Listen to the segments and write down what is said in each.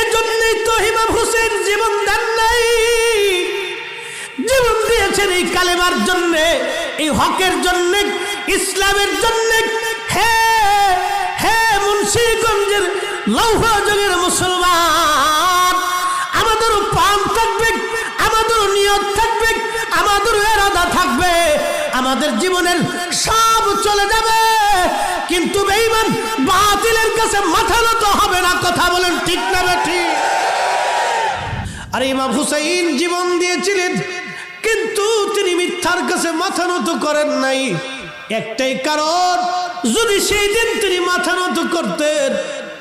এজন্যই তো হিমাম হোসেন জীবন দেন নাই। জীবন দিয়েছেন এই কালেমার জন্য, এই হকের জন্য, ইসলামের জন্য। হে হে মুন্সিগঞ্জের লৌহ যুগের মুসলমান আমাদেরও পান থাকবে আমাদেরও নিয়ত থাকবে আমাদেরও এরাদা থাকবে, আমাদের জীবনের সব চলে যাবে। কিন্তু বেঈমান বাতিলের কাছে মাথা নত হবে না, কথা বলেন ঠিক আর ইমাম হুসাইন জীবন দিয়েছিলেন, কিন্তু তিনি মিথ্যার কাছে মাথা নত করেন নাই। একটাই কারণ, যদি সেই দিন তিনি মাথা নত করতেন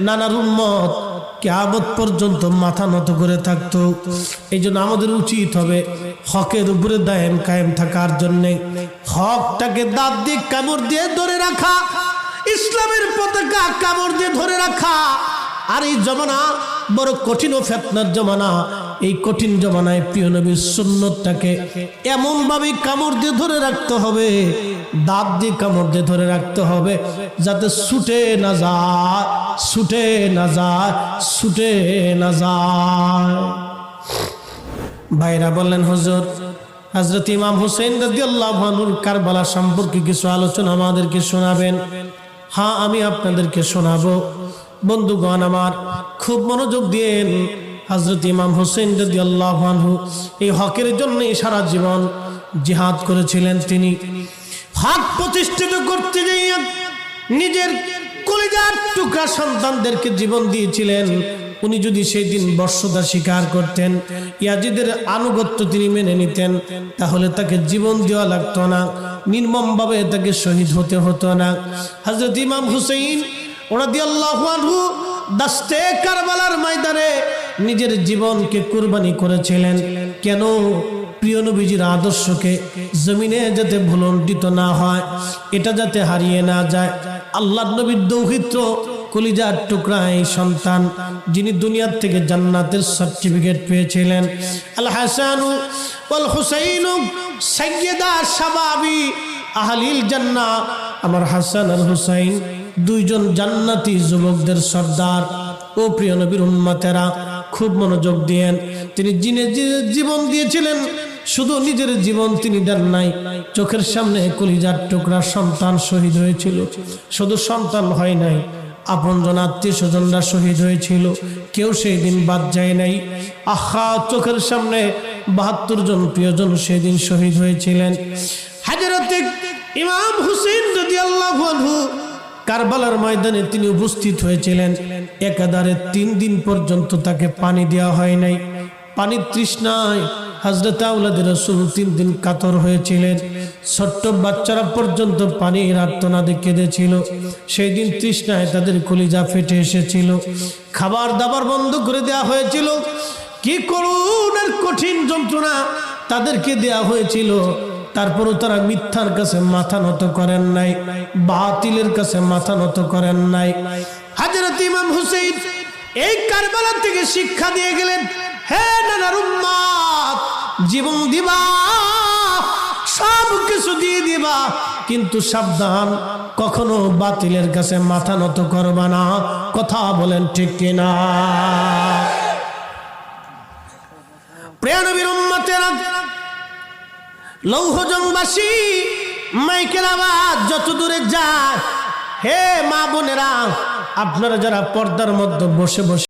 নানার উম্মত কেয়ামত পর্যন্ত মাথা নত করে থাকতো। এই জন্য আমাদের উচিত হবে হকের উপরে দায়েম কায়েম থাকার জন্যে, হকটাকে দাঁত দিয়ে কামড় দিয়ে ধরে রাখা, ইসলামের পতাকা কামড় দিয়ে ধরে রাখা। আর এই জমানা বড় কঠিন ফেতনার জমানা। এই কঠিন জমানায় প্রিয় নবীর সুন্নতটাকে এমনভাবে কামড় দিয়ে ধরে রাখতে হবে, দাঁত দিয়ে কামড় দিয়ে ধরে রাখতে হবে, যাতে ছুটে না যায়, ছুটে না যায়, ছুটে না যায়। ভাইরা বললেন, হুজুর হজরত ইমাম হুসেন রাদিয়াল্লাহুর কারবালা সম্পর্কে কিছু আলোচনা আমাদেরকে শোনাবেন। হ্যাঁ আমি আপনাদেরকে শোনাবো। বন্ধুগণ আমার, খুব মনোযোগ দিয়েন হজরত ইমাম হোসেন রাদিয়াল্লাহু এই হকের জন্য সারা জীবন জিহাদ করেছিলেন তিনি। হক প্রতিষ্ঠিত করতে যাইয়া নিজের কলিজার টুকরা সন্তানদেরকে জীবন দিয়েছিলেন। উনি যদি সেই দিন বর্ষতা স্বীকার করতেন, ইয়াজিদের আনুগত্য তিনি মেনে নিতেন, তাহলে তাকে জীবন দেওয়া লাগতো না, নির্মমভাবে তাকে শহীদ হতে হতো না। হজরত ইমাম হুসেইন ওরাদিয়াল্লাহু আনহু দাস্তে কারবালার ময়দানে নিজের জীবনকে কুরবানি করেছিলেন। কেন? প্রিয় নবীজির আদর্শকে জমিনে যাতে ভুলণ্ডিত না হয়, এটা যাতে হারিয়ে না যায়। আল্লাহ নবীর দৌহিত্র কলিজার টুকরা এই সন্তান, যিনি দুনিয়ার থেকে জান্নাতের সার্টিফিকেট পেয়েছিলেন। আল হাসানু ওয়াল হুসাইনু সাইয়্যিদা শাবাবি আহলিল জান্নাহ। আমার হাসান আর হুসাইন দুইজন জান্নাতি যুবকদের সর্দার। ও প্রিয় নবীর উম্মতেরা খুব মনোযোগ দিয়েন। তিনি জিনে জীবন দিয়েছিলেন। শুধু নিজের জীবন তিনি দেন নাই। চোখের সামনে কলিজার টুকরা সন্তান শহীদ হয়েছিল। শুধু সন্তান হয় নাই। আপনজন আত্মীয় স্বজনরা শহীদ হয়েছিল। কেউ সেই দিন বাদ যায় নাই। আহা, চোখের সামনে বাহাত্তর জন প্রিয়জন সেদিন শহীদ হয়েছিলেন। হাজারতে ইমাম হুসেন যদি আল্লাহ কারবালার ময়দানে তিনি উপস্থিত হয়েছিলেন। একাধারে তিন দিন পর্যন্ত তাকে পানি দেওয়া হয় নাই। পানির তৃষ্ণায় হাজরত আউলাদের রসুল তিন দিন কাতর হয়েছিলেন। ছোট্ট বাচ্চারা পর্যন্ত পানির আর্তনাদে কেঁদেছিল। সেই দিন তৃষ্ণায় তাদের কলিজা ফেটে এসেছিল। খাবার দাবার বন্ধ করে দেওয়া হয়েছিল। কি করুন আর কঠিন যন্ত্রণা তাদেরকে দেয়া হয়েছিল। তারপরও তারা মিথ্যার কাছে মাথা নত করেন নাই, বাতিলের কাছে মাথা নত করেন নাই। হাজরত ইমাম হুসেইন এই কারবালা থেকে শিক্ষা দিয়ে গেলেন, হে নানার উম্মাদ, জীবন দিবা সব কিছু দিয়ে দিবা, কিন্তু সাবধান, কখনো বাতিলের কাছে মাথা নত করবা না। কথা বলেন ঠিক কিনা প্রিয় নবীর উম্মতেরা লৌহজংবাসী, মাইকেল আওয়াজ যত দূরে যায়। হে মা বোনেরা, আপনারা যারা পর্দার মধ্যে বসে বসে